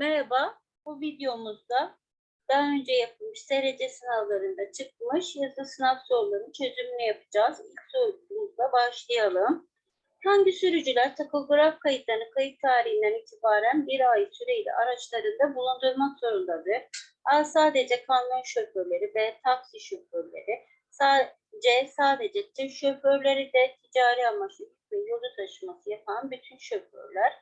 Merhaba, bu videomuzda daha önce yapılmış SRC sınavlarında çıkmış yazı sınav sorularının çözümünü yapacağız. İlk sorumuzla başlayalım. Hangi sürücüler takograf kayıtlarını kayıt tarihinden itibaren bir ay süreyle araçlarında bulundurmak zorundadır? A. Sadece kamyon şoförleri, B. Taksi şoförleri, C. Sadece tır şoförleri, D. Ticari amaçlı ve yolcu taşıması yapan bütün şoförler.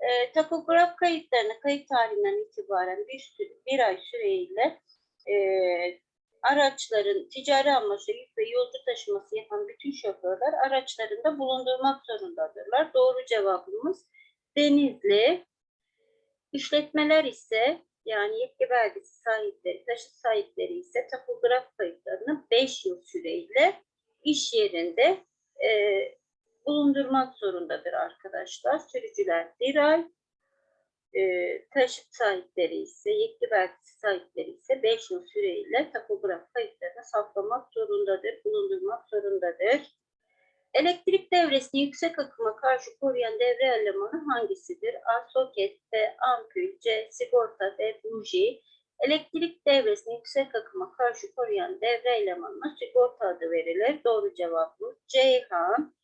E, takograf kayıtlarını kayıt tarihinden itibaren bir, süre, bir ay süreyle e, araçların ticari amaçlı yük ve yolcu taşıması yapan bütün şoförler araçlarında bulundurmak zorundadırlar. Doğru cevabımız Denizli. İşletmeler ise yani yetki belgesi sahipleri, taşıt sahipleri ise takograf kayıtlarını 5 yıl süreyle iş yerinde e, bulundurmak zorundadır arkadaşlar. Sürücüler bir ay, e, taşıt sahipleri ise, yetki belgesi sahipleri ise 5 yıl süreyle takograf kayıtlarını saklamak zorundadır, bulundurmak zorundadır. Elektrik devresini yüksek akıma karşı koruyan devre elemanı hangisidir? A. Soket, B. Ampul, C. Sigorta, D. Buji. Elektrik devresini yüksek akıma karşı koruyan devre elemanına sigorta adı verilir. Doğru cevabımız Ceyhan.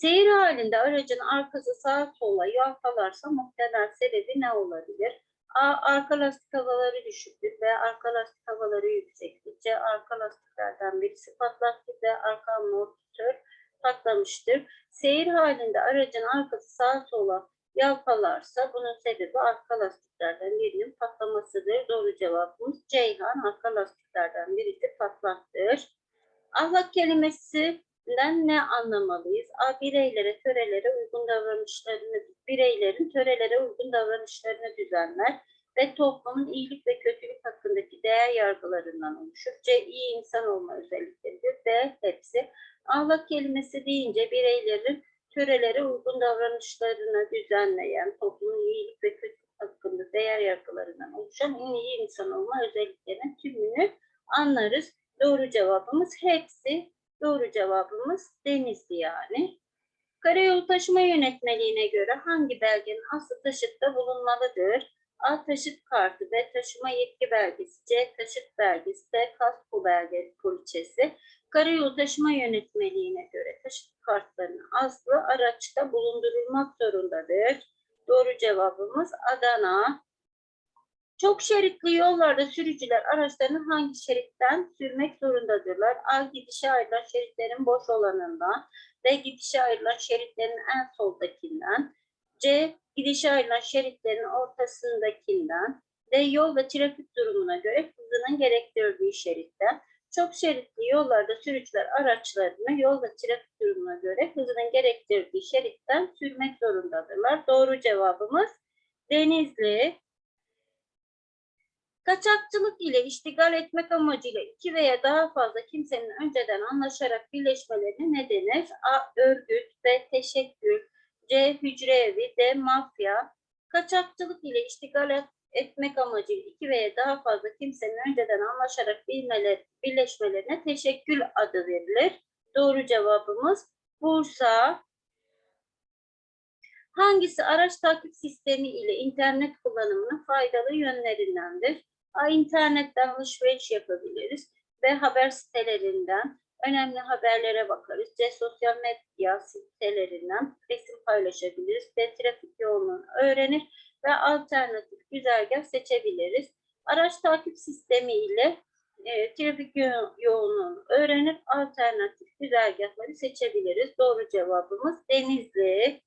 Seyir halinde aracın arkası sağa sola yalpalarsa muhtemel sebebi ne olabilir? A. Arka lastik havaları düşüktür. B. Arka lastik havaları yüksektir. C. Arka lastiklerden birisi patlaktır. D. Arka amortisör patlamıştır. Seyir halinde aracın arkası sağa sola yalpalarsa bunun sebebi arka lastiklerden birinin patlamasıdır. Doğru cevabımız Ceyhan. Arka lastiklerden birisi patlaktır. Ahlak kelimesi Bireylerden ne anlamalıyız? A. Bireylere, törelere uygun davranışlarını, bireylerin törelere uygun davranışlarını düzenler ve toplumun iyilik ve kötülük hakkındaki değer yargılarından oluşur. C. iyi insan olma özellikleridir. D. Hepsi. Ahlak kelimesi deyince bireylerin törelere uygun davranışlarını düzenleyen, toplumun iyilik ve kötülük hakkında değer yargılarından oluşan iyi insan olma özelliklerinin tümünü anlarız. Doğru cevabımız hepsi. Doğru cevabımız Denizli yani. Karayolu taşıma yönetmeliğine göre hangi belgenin aslı taşıtta bulunmalıdır? A. Taşıt kartı, B. Taşıma yetki belgesi, C. Taşıt belgesi, D. Kasko belge poliçesi. Karayolu taşıma yönetmeliğine göre taşıt kartlarının aslı araçta bulundurulmak zorundadır. Doğru cevabımız Adana. Çok şeritli yollarda sürücüler araçlarını hangi şeritten sürmek zorundadırlar? A. Gidişe ayrılan şeritlerin boş olanından. B. Gidişe ayrılan şeritlerin en soldakinden. C. Gidişe ayrılan şeritlerin ortasındakinden. D. Yol ve trafik durumuna göre hızının gerektirdiği şeritten. Çok şeritli yollarda sürücüler araçlarını yol ve trafik durumuna göre hızının gerektirdiği şeritten sürmek zorundadırlar. Doğru cevabımız Denizli. Kaçakçılık ile iştigal etmek amacıyla iki veya daha fazla kimsenin önceden anlaşarak birleşmelerine ne denir? A. Örgüt, B. Teşekkür, C. Hücre evi, D. Mafya. Kaçakçılık ile iştigal et- etmek amacıyla iki veya daha fazla kimsenin önceden anlaşarak bilmeler, birleşmelerine teşekkül adı verilir. Doğru cevabımız Bursa. Hangisi araç takip sistemi ile internet kullanımının faydalı yönlerindendir? İnternetten alışveriş yapabiliriz ve haber sitelerinden önemli haberlere bakarız. C. Sosyal medya sitelerinden resim paylaşabiliriz. D. Trafik yoğunluğunu öğrenir ve alternatif güzergah seçebiliriz. Araç takip sistemi ile e, trafik yo- yoğunluğunu öğrenir, alternatif güzergahları seçebiliriz. Doğru cevabımız Denizli.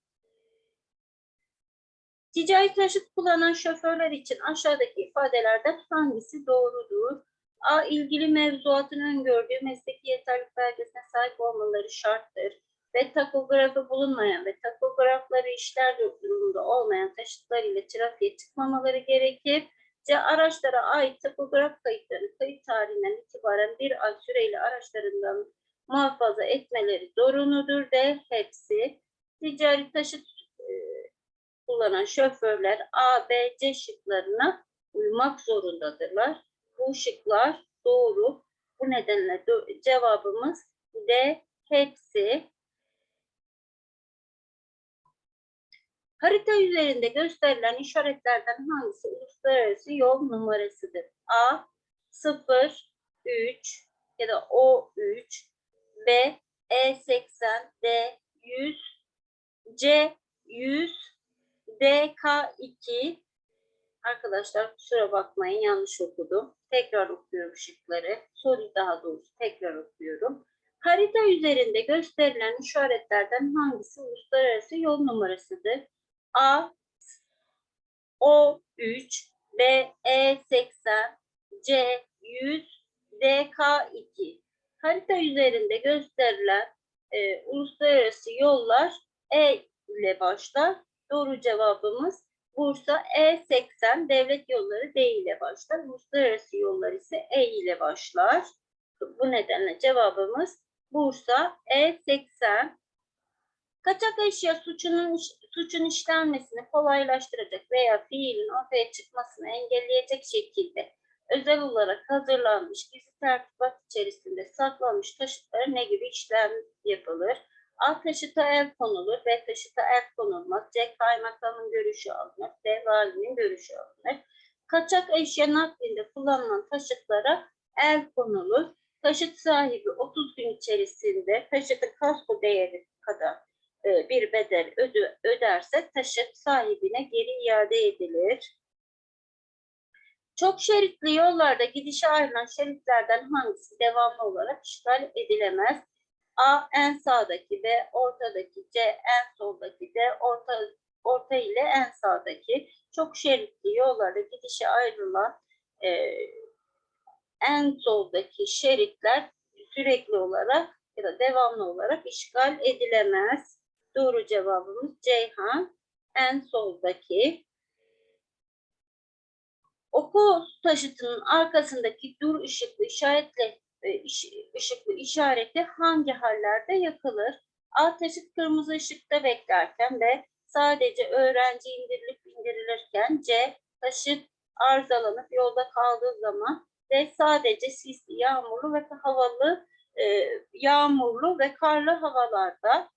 Ticari taşıt kullanan şoförler için aşağıdaki ifadelerden hangisi doğrudur? A. ilgili mevzuatın öngördüğü mesleki yeterlilik belgesine sahip olmaları şarttır. Ve takografı bulunmayan ve takografları işler durumunda olmayan taşıtlar ile trafiğe çıkmamaları gerekir. C. Araçlara ait takograf kayıtlarını kayıt tarihinden itibaren bir ay süreyle araçlarından muhafaza etmeleri zorunludur. D. Hepsi. Ticari taşıt kullanan şoförler A, B, C şıklarına uymak zorundadırlar. Bu şıklar doğru. Bu nedenle cevabımız D, hepsi. Harita üzerinde gösterilen işaretlerden hangisi uluslararası yol numarasıdır? A 0 3 ya da O3 B E80 D 100 C 100 DK2 Arkadaşlar kusura bakmayın yanlış okudum. Tekrar okuyorum şıkları. Soruyu daha doğrusu tekrar okuyorum. Harita üzerinde gösterilen işaretlerden hangisi uluslararası yol numarasıdır? A O3 B E80 C 100 DK2 Harita üzerinde gösterilen e, uluslararası yollar E ile başlar. Doğru cevabımız Bursa E80 devlet yolları D ile başlar. Uluslararası yollar ise E ile başlar. Bu nedenle cevabımız Bursa E80. Kaçak eşya suçunun suçun işlenmesini kolaylaştıracak veya fiilin ortaya çıkmasını engelleyecek şekilde özel olarak hazırlanmış gizli tertibat içerisinde saklanmış taşıtlara ne gibi işlem yapılır? A taşıta el konulur, B taşıta el konulmaz, C kaymakamın görüşü alınır, D valinin görüşü alınır. Kaçak eşya naklinde kullanılan taşıtlara el konulur. Taşıt sahibi 30 gün içerisinde taşıtın kasko değeri kadar e, bir bedel ödü, öderse taşıt sahibine geri iade edilir. Çok şeritli yollarda gidişe ayrılan şeritlerden hangisi devamlı olarak işgal edilemez? A en sağdaki, B ortadaki, C en soldaki, D orta, orta ile en sağdaki. Çok şeritli yollarda gidişe ayrılan e, en soldaki şeritler sürekli olarak ya da devamlı olarak işgal edilemez. Doğru cevabımız Ceyhan. En soldaki. Oku taşıtının arkasındaki dur ışıklı işaretle ışıklı işareti hangi hallerde yakılır? A taşıt kırmızı ışıkta beklerken B sadece öğrenci indirilip indirilirken C taşıt arızalanıp yolda kaldığı zaman D sadece sisli, yağmurlu ve havalı e, yağmurlu ve karlı havalarda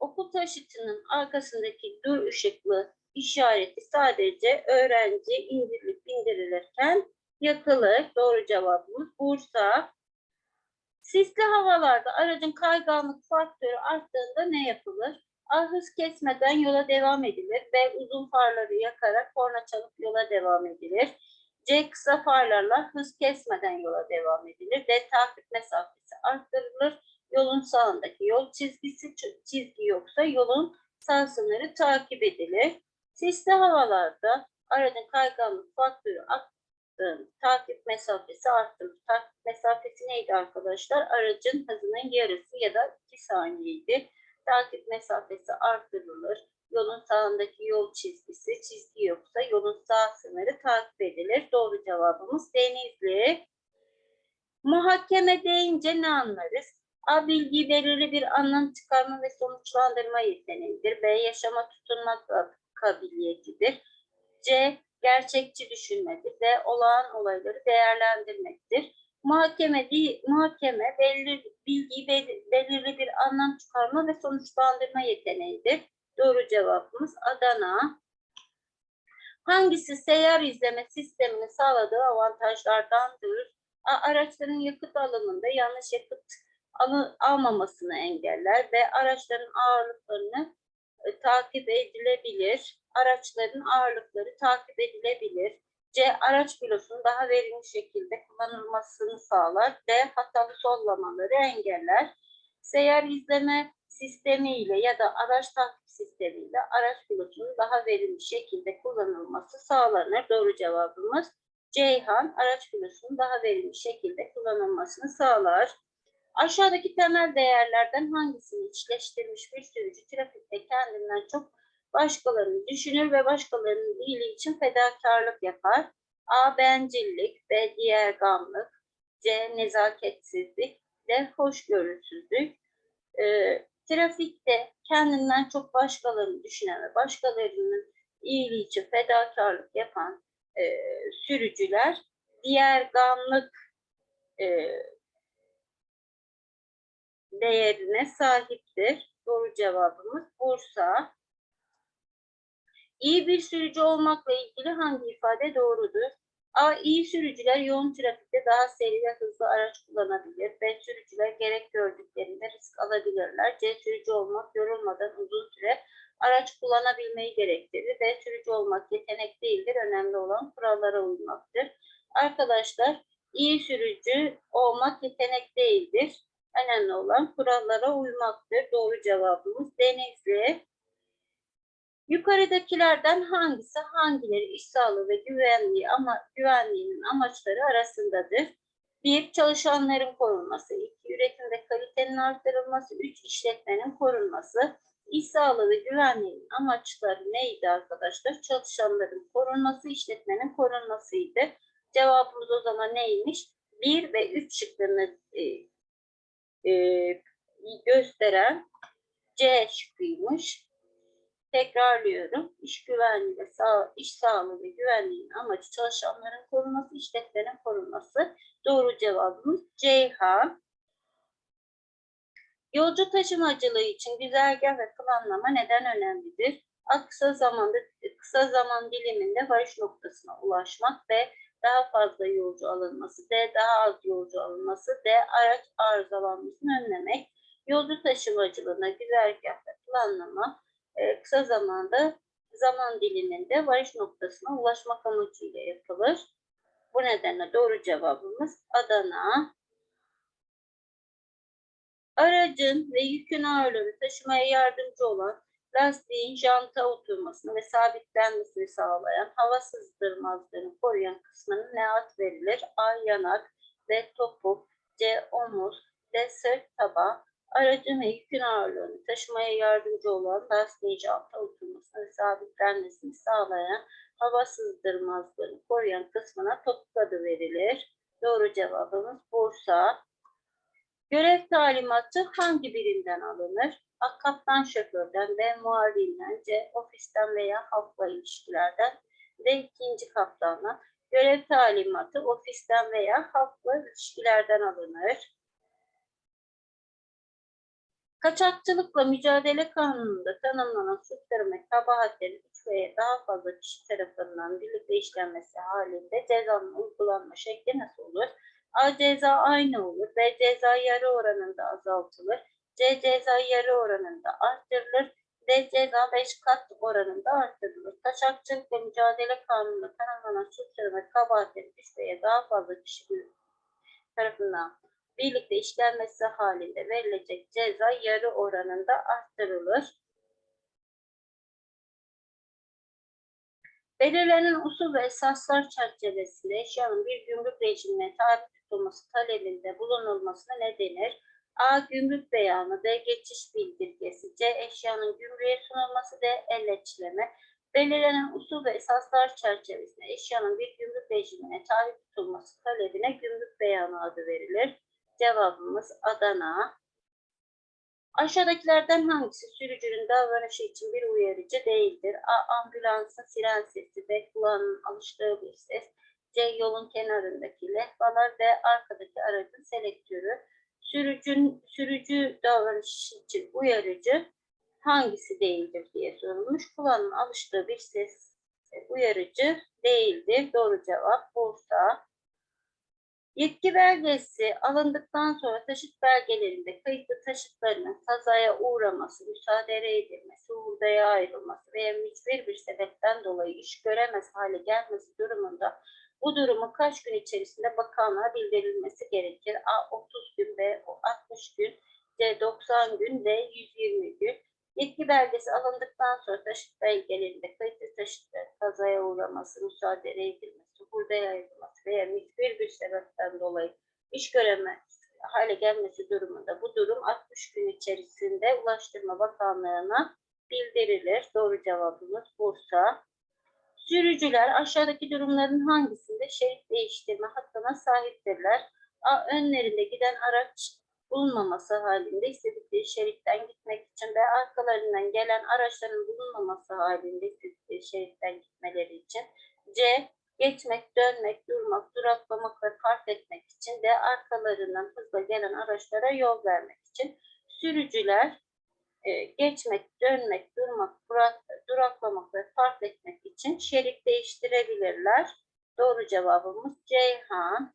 okul taşıtının arkasındaki dur ışıklı işareti sadece öğrenci indirilip indirilirken yakılır. Doğru cevabımız Bursa. Sisli havalarda aracın kayganlık faktörü arttığında ne yapılır? A hız kesmeden yola devam edilir. B uzun farları yakarak korna çalıp yola devam edilir. C kısa farlarla hız kesmeden yola devam edilir. D takip mesafesi arttırılır. Yolun sağındaki yol çizgisi çizgi yoksa yolun sağ sınırı takip edilir. Sisli havalarda aracın kayganlık faktörü takip mesafesi arttırılır. Takip mesafesi neydi arkadaşlar? Aracın hızının yarısı ya da 2 saniyeydi. Takip mesafesi arttırılır. Yolun sağındaki yol çizgisi, çizgi yoksa yolun sağ sınırı takip edilir. Doğru cevabımız Denizli. Muhakeme deyince ne anlarız? A. Bilgi belirli bir anlam çıkarma ve sonuçlandırma yeteneğidir. B. Yaşama tutunma kabiliyetidir. C gerçekçi düşünmedir ve olağan olayları değerlendirmektir. Muhakeme, değil, muhakeme belirli, bilgiyi belirli bir anlam çıkarma ve sonuçlandırma yeteneğidir. Doğru cevabımız Adana. Hangisi seyyar izleme sistemini sağladığı avantajlardandır? A, araçların yakıt alımında yanlış yakıt al almamasını engeller ve araçların ağırlıklarını e, takip edilebilir araçların ağırlıkları takip edilebilir. C. Araç filosunun daha verimli şekilde kullanılmasını sağlar. D. Hatalı sollamaları engeller. Seyyar izleme sistemiyle ya da araç takip sistemiyle araç filosunun daha verimli şekilde kullanılması sağlanır. Doğru cevabımız Ceyhan araç filosunun daha verimli şekilde kullanılmasını sağlar. Aşağıdaki temel değerlerden hangisini içleştirmiş bir sürücü trafikte kendinden çok başkalarını düşünür ve başkalarının iyiliği için fedakarlık yapar. A. Bencillik, B. Diğer C. Nezaketsizlik, D. Hoşgörüsüzlük. E, trafikte kendinden çok başkalarını düşünen ve başkalarının iyiliği için fedakarlık yapan e, sürücüler diğer e, değerine sahiptir. Doğru cevabımız Bursa. İyi bir sürücü olmakla ilgili hangi ifade doğrudur? A. İyi sürücüler yoğun trafikte daha seri ve hızlı araç kullanabilir. B. Sürücüler gerek gördüklerinde risk alabilirler. C. Sürücü olmak yorulmadan uzun süre araç kullanabilmeyi gerektirir. D. Sürücü olmak yetenek değildir. Önemli olan kurallara uymaktır. Arkadaşlar iyi sürücü olmak yetenek değildir. Önemli olan kurallara uymaktır. Doğru cevabımız Denizli. Yukarıdakilerden hangisi hangileri iş sağlığı ve güvenliği ama güvenliğinin amaçları arasındadır? 1. Çalışanların korunması. 2. Üretimde kalitenin artırılması. 3. işletmenin korunması. İş sağlığı ve güvenliğinin amaçları neydi arkadaşlar? Çalışanların korunması, işletmenin korunmasıydı. Cevabımız o zaman neymiş? 1 ve 3 şıkkını e, e, gösteren C şıkkıymış. Tekrarlıyorum. İş güvenliği ve sağ, iş sağlığı ve güvenliğin amacı çalışanların korunması, işletmenin korunması. Doğru cevabımız Ceyhan. Yolcu taşımacılığı için güzergah ve planlama neden önemlidir? Kısa zamanda kısa zaman diliminde varış noktasına ulaşmak ve daha fazla yolcu alınması, D daha az yolcu alınması, D araç arızalanmasını önlemek. Yolcu taşımacılığına güzergah ve planlama e, kısa zamanda zaman diliminde varış noktasına ulaşmak amacıyla yapılır. Bu nedenle doğru cevabımız Adana. Aracın ve yükün ağırlığını taşımaya yardımcı olan lastiğin janta oturmasını ve sabitlenmesini sağlayan hava sızdırmazlığını koruyan kısmına ne ad verilir? A. Yanak B. Topuk C. Omuz D. Sırt tabağı Aracın ve yükün ağırlığını taşımaya yardımcı olan lastiğin janta oturmasını ve sabitlenmesini sağlayan hava sızdırmazlığını koruyan kısmına topuk adı verilir. Doğru cevabımız Bursa. Görev talimatı hangi birinden alınır? A. Kaptan şoförden, B. Muavinden, C. Ofisten veya halkla ilişkilerden, D. ikinci kaptandan. Görev talimatı ofisten veya halkla ilişkilerden alınır. Kaçakçılıkla mücadele kanununda tanımlanan suçların ve kabahatlerin üç veya daha fazla kişi tarafından birlikte işlenmesi halinde cezanın uygulanma şekli nasıl olur? A ceza aynı olur. B ceza yarı oranında azaltılır. C ceza yarı oranında arttırılır. D ceza 5 kat oranında arttırılır. Kaçakçılıkla mücadele kanununda tanımlanan suçların ve kabahatlerin üç veya daha fazla kişi tarafından birlikte işlenmesi halinde verilecek ceza yarı oranında arttırılır. Belirlenen usul ve esaslar çerçevesinde eşyanın bir gümrük rejimine tabi tutulması talebinde bulunulmasına ne denir? A. Gümrük beyanı, B. Geçiş bildirgesi, C. Eşyanın gümrüğe sunulması, D. Elleçleme. Belirlenen usul ve esaslar çerçevesinde eşyanın bir gümrük rejimine tabi tutulması talebine gümrük beyanı adı verilir. Cevabımız Adana. Aşağıdakilerden hangisi sürücünün davranışı için bir uyarıcı değildir? A. Ambulansın siren sesi, B. Kulağının alıştığı bir ses, C. Yolun kenarındaki lehvalar, D. Arkadaki aracın selektörü. Sürücün, sürücü davranışı için uyarıcı hangisi değildir diye sorulmuş. Kulağının alıştığı bir ses uyarıcı değildir. Doğru cevap Bursa. Yetki belgesi alındıktan sonra taşıt belgelerinde kayıtlı taşıtlarının kazaya uğraması, müsaade edilmesi, hurdaya ayrılması veya hiçbir bir sebepten dolayı iş göremez hale gelmesi durumunda bu durumu kaç gün içerisinde bakanlığa bildirilmesi gerekir? A 30 gün, B 60 gün, C 90 gün, D 120 gün. Yetki belgesi alındıktan sonra taşıt belgelerinde kayıtlı taşıtların kazaya uğraması, müsaade edilmesi, burada yayılması veya hiçbir bir sebepten dolayı iş göremez hale gelmesi durumunda bu durum 60 gün içerisinde Ulaştırma Bakanlığı'na bildirilir. Doğru cevabımız Bursa. Sürücüler aşağıdaki durumların hangisinde şerit değiştirme hakkına sahiptirler? A. Önlerinde giden araç bulunmaması halinde istedikleri şeritten gitmek için ve arkalarından gelen araçların bulunmaması halinde istedikleri şeritten gitmeleri için. C geçmek, dönmek, durmak, duraklamak ve park etmek için de arkalarından hızla gelen araçlara yol vermek için sürücüler e, geçmek, dönmek, durmak, durak, duraklamak ve park etmek için şerit değiştirebilirler. Doğru cevabımız Ceyhan.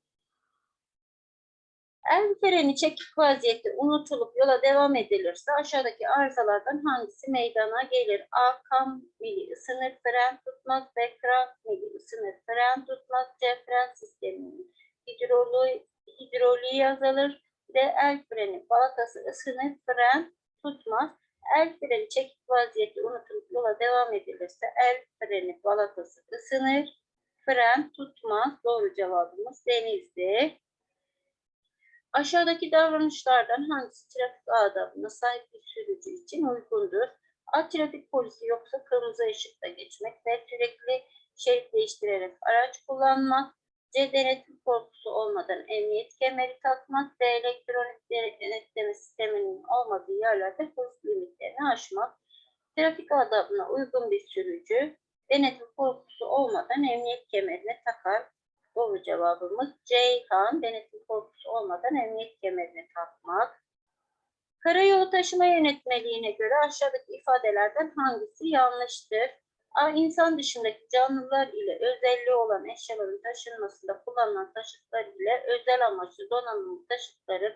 El freni çekik vaziyette unutulup yola devam edilirse aşağıdaki arızalardan hangisi meydana gelir? A. Kam mili ısınır, fren tutmaz. B. Krank mili ısınır, fren tutmaz. C. Fren sisteminin hidroliği, hidroliği azalır. D. El freni balatası ısınır, fren tutmaz. El freni çekik vaziyette unutulup yola devam edilirse el freni balatası ısınır, fren tutmaz. Doğru cevabımız Denizli. Aşağıdaki davranışlardan hangisi trafik adabına sahip bir sürücü için uygundur? A. Trafik polisi yoksa kırmızı ışıkta geçmek. B. Sürekli şerit değiştirerek araç kullanmak. C. Denetim korkusu olmadan emniyet kemeri takmak. D. Elektronik denetleme sisteminin olmadığı yerlerde hız limitlerini aşmak. Trafik adabına uygun bir sürücü denetim korkusu olmadan emniyet kemerini takar. Doğru cevabımız Ceyhan. Denetim korkusu olmadan emniyet kemerini takmak. Karayolu taşıma yönetmeliğine göre aşağıdaki ifadelerden hangisi yanlıştır? A. İnsan dışındaki canlılar ile özelliği olan eşyaların taşınmasında kullanılan taşıtlar ile özel amaçlı donanımlı taşıtların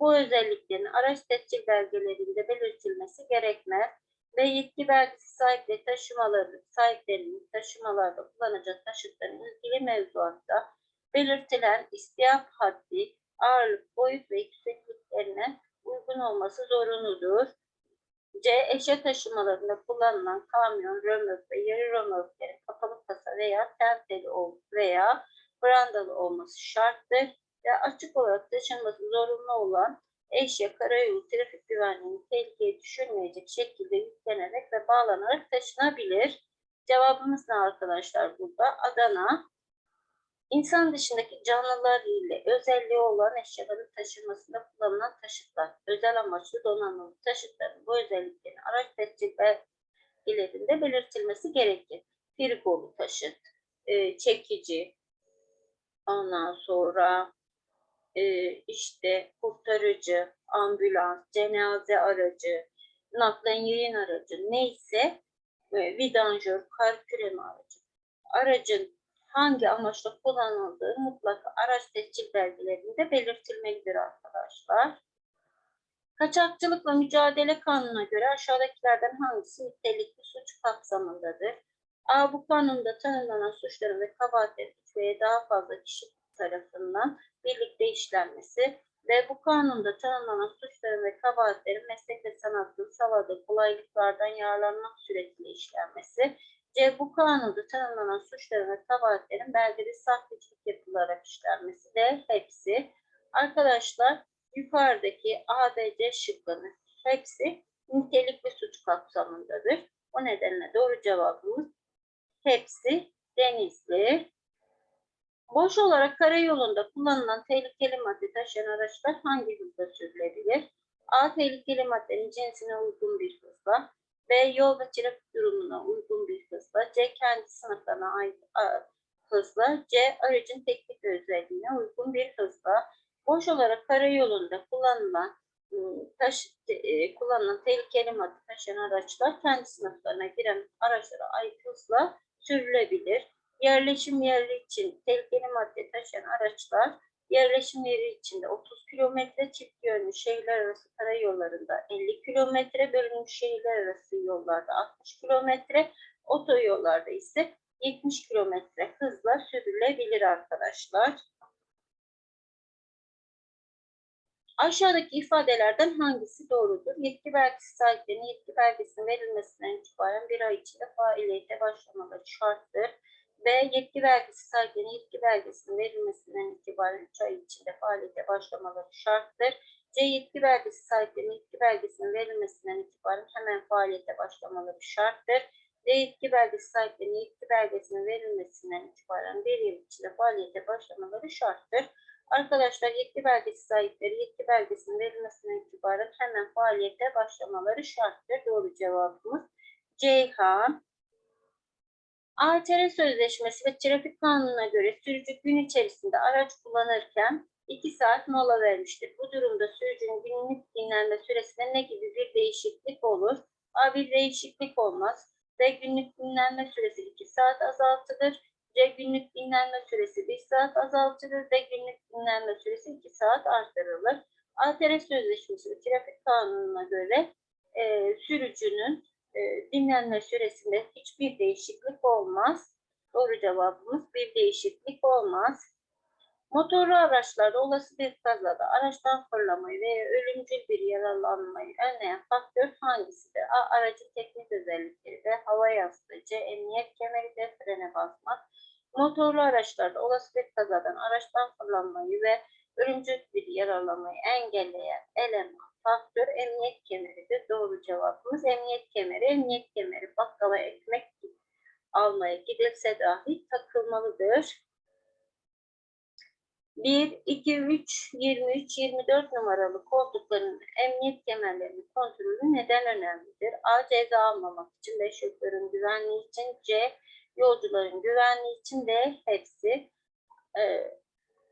bu özelliklerin araç tescil belgelerinde belirtilmesi gerekmez ve yetki belgesi sahipleri taşımaları, sahiplerinin taşımalarda kullanacak taşıtların ilgili mevzuatta belirtilen istihap haddi, ağırlık, boyut ve yüksekliklerine uygun olması zorunludur. C. Eşya taşımalarında kullanılan kamyon, römork ve yarı römorklerin kapalı kasa veya tenteli veya brandalı olması şarttır ve açık olarak taşınması zorunlu olan eşya karayolu trafik güvenliğini tehlikeye düşürmeyecek şekilde yüklenerek ve bağlanarak taşınabilir. Cevabımız ne arkadaşlar burada? Adana. İnsan dışındaki canlılar ile özelliği olan eşyaların taşınmasında kullanılan taşıtlar, özel amaçlı donanımlı taşıtların bu özelliklerini araç tescil belgelerinde belirtilmesi gerekir. Frigolu taşıt, e, çekici, ondan sonra e, işte kurtarıcı, ambulans, cenaze aracı, naklen yayın aracı neyse e, vidanjör, kar küreme aracı. Aracın hangi amaçla kullanıldığı mutlaka araç tescil belgelerinde belirtilmelidir arkadaşlar. Kaçakçılıkla mücadele kanununa göre aşağıdakilerden hangisi nitelikli suç kapsamındadır? A. Bu kanunda tanımlanan suçların ve kabahatlerin veya daha fazla kişi tarafından birlikte işlenmesi ve bu kanunda tanımlanan suçların ve kabahatlerin meslek ve sanatın sağladığı kolaylıklardan yararlanmak suretiyle işlenmesi. C. Bu kanunda tanımlanan suçların ve kabahatlerin belgeli sahtecilik yapılarak işlenmesi de hepsi. Arkadaşlar yukarıdaki A, B, C şıklarının hepsi nitelikli suç kapsamındadır. O nedenle doğru cevabımız hepsi denizli. Boş olarak karayolunda kullanılan tehlikeli madde taşıyan araçlar hangi hızda sürülebilir? A. Tehlikeli maddenin cinsine uygun bir hızla. B. Yol ve trafik durumuna uygun bir hızla. C. Kendi sınıflarına ait hızla. C. Aracın teknik özelliğine uygun bir hızla. Boş olarak karayolunda kullanılan ıı, taş, e, kullanılan tehlikeli madde taşıyan araçlar kendi sınıflarına giren araçlara ait hızla sürülebilir. Yerleşim yeri için tehlikeli madde taşıyan araçlar yerleşim yeri içinde 30 kilometre çift yönlü şehirler arası karayollarında 50 kilometre bölünmüş şehirler arası yollarda 60 kilometre otoyollarda ise 70 kilometre hızla sürülebilir arkadaşlar. Aşağıdaki ifadelerden hangisi doğrudur? Yetki belgesi sahiplerine yetki belgesinin verilmesinden itibaren bir ay içinde faaliyete başlamaları şarttır. B. Yetki belgesi sahiplerine yetki belgesinin verilmesinden itibaren 3 ay içinde faaliyete başlamaları şarttır. C. Yetki belgesi sahiplerine yetki belgesinin verilmesinden itibaren hemen faaliyete başlamaları şarttır. D. Yetki belgesi sahiplerine yetki belgesinin verilmesinden itibaren bir yıl içinde faaliyete başlamaları şarttır. Arkadaşlar yetki belgesi sahipleri yetki belgesinin verilmesinden itibaren hemen faaliyete başlamaları şarttır. Doğru cevabımız Ceyhan. ATR Sözleşmesi ve Trafik Kanunu'na göre sürücü gün içerisinde araç kullanırken 2 saat mola vermiştir. Bu durumda sürücünün günlük dinlenme süresinde ne gibi bir değişiklik olur? A. Bir değişiklik olmaz. B. Günlük dinlenme süresi 2 saat azaltılır. C. Günlük dinlenme süresi 1 saat azaltılır. D. Günlük dinlenme süresi 2 saat artırılır. ATR Sözleşmesi ve Trafik Kanunu'na göre e, sürücünün e, dinlenme süresinde hiçbir değişiklik olmaz. Doğru cevabımız bir değişiklik olmaz. Motorlu araçlarda olası bir kazada araçtan fırlamayı veya ölümcül bir yaralanmayı önleyen faktör hangisidir? A. Aracın teknik özellikleri de hava yastığı, C. Emniyet kemeri de frene basmak. Motorlu araçlarda olası bir kazadan araçtan fırlanmayı ve ölümcül bir yaralanmayı engelleyen eleman faktör emniyet kemeridir. Doğru cevabımız emniyet kemeri. Emniyet kemeri bakkala ekmek almaya gidilse dahi takılmalıdır. 1, 2, 3, 23, 24 numaralı koltukların emniyet kemerlerinin kontrolü neden önemlidir? A. Ceza almamak için, B. Şoförün güvenliği için, C. Yolcuların güvenliği için, D. Hepsi. Ee,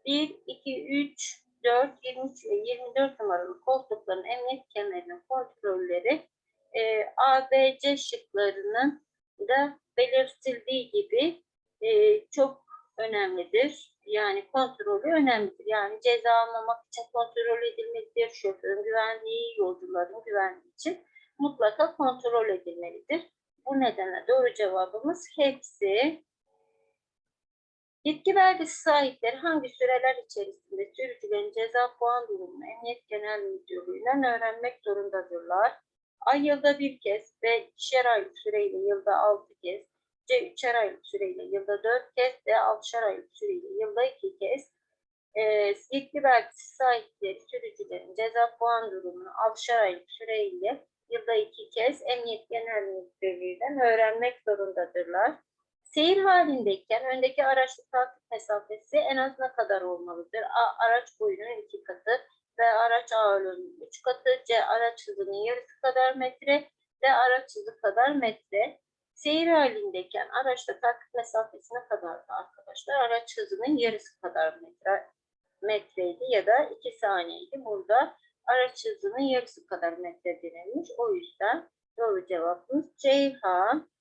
1, 2, 3, 4, 23 ve 24 numaralı koltukların emniyet kemerinin kontrolleri e, A, B, C şıklarının da belirtildiği gibi e, çok önemlidir. Yani kontrolü önemlidir. Yani ceza almamak için kontrol edilmelidir. Şoförün güvenliği, yolcuların güvenliği için mutlaka kontrol edilmelidir. Bu nedenle doğru cevabımız hepsi. Yetki belgesi sahipleri hangi süreler içerisinde sürücülerin ceza puan durumunu Emniyet Genel Müdürlüğü'nden öğrenmek zorundadırlar? A yılda bir kez, B ikişer aylık süreyle yılda altı kez, C üçer aylık süreyle yılda dört kez, D altışar aylık süreyle yılda iki kez. E, yetki belgesi sahipleri sürücülerin ceza puan durumunu altışar aylık süreyle yılda iki kez Emniyet Genel Müdürlüğü'nden öğrenmek zorundadırlar. Seyir halindeyken öndeki araçlı takip mesafesi en az ne kadar olmalıdır? A. Araç boyunun iki katı. B. Araç ağırlığının üç katı. C. Araç hızının yarısı kadar metre. D. Araç hızı kadar metre. Seyir halindeyken araçta takip mesafesi ne kadardı arkadaşlar? Araç hızının yarısı kadar metre, metreydi ya da 2 saniyeydi. Burada araç hızının yarısı kadar metre denilmiş. O yüzden doğru cevabımız Ceyhan.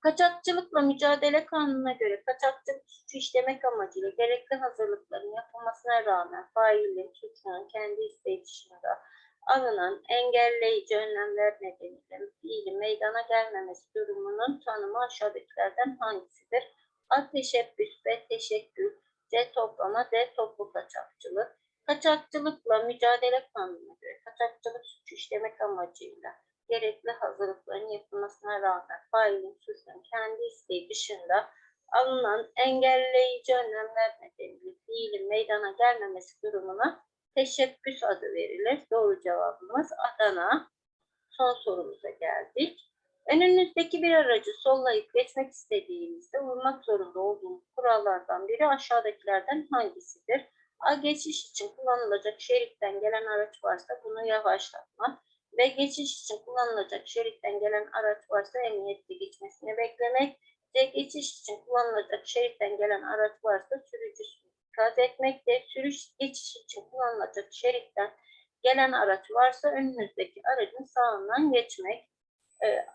Kaçakçılıkla mücadele kanununa göre kaçakçılık suçu işlemek amacıyla gerekli hazırlıkların yapılmasına rağmen failin suçunun kendi isteği dışında alınan engelleyici önlemler nedeniyle fiili meydana gelmemesi durumunun tanımı aşağıdakilerden hangisidir? A. Teşebbüs, B. Teşekkür, C. Toplama, D. Toplu kaçakçılık. Kaçakçılıkla mücadele kanununa göre kaçakçılık suçu işlemek amacıyla gerekli hazırlıkların yapılmasına rağmen failin suçunun kendi isteği dışında alınan engelleyici önlemler nedeniyle fiilin meydana gelmemesi durumuna teşebbüs adı verilir. Doğru cevabımız Adana. Son sorumuza geldik. Önünüzdeki bir aracı sollayıp geçmek istediğinizde uymak zorunda olduğunuz kurallardan biri aşağıdakilerden hangisidir? A. Geçiş için kullanılacak şeritten gelen araç varsa bunu yavaşlatma ve geçiş için kullanılacak şeritten gelen araç varsa emniyette geçmesini beklemek. C. Geçiş için kullanılacak şeritten gelen araç varsa sürücüsünü ikaz etmek ve sürüş geçiş için kullanılacak şeritten gelen araç varsa önünüzdeki aracın sağından geçmek. Ee,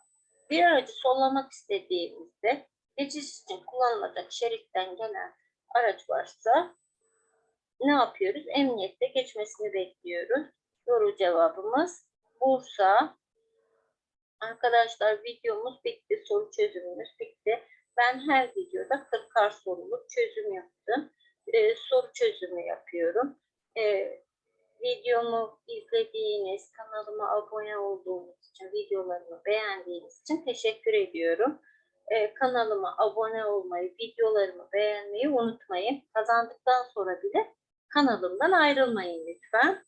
bir aracı sollamak istediğimizde geçiş için kullanılacak şeritten gelen araç varsa ne yapıyoruz? Emniyette geçmesini bekliyoruz. Doğru cevabımız Bursa. Arkadaşlar videomuz bitti. Soru çözümümüz bitti. Ben her videoda 40 soruluk çözüm yaptım. Ee, soru çözümü yapıyorum. Ee, videomu izlediğiniz, kanalıma abone olduğunuz için, videolarımı beğendiğiniz için teşekkür ediyorum. Ee, kanalıma abone olmayı, videolarımı beğenmeyi unutmayın. Kazandıktan sonra bile kanalımdan ayrılmayın lütfen.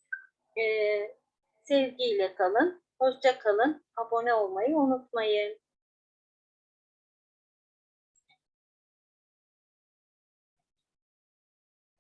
Ee, sevgiyle kalın, hoşça kalın, abone olmayı unutmayın.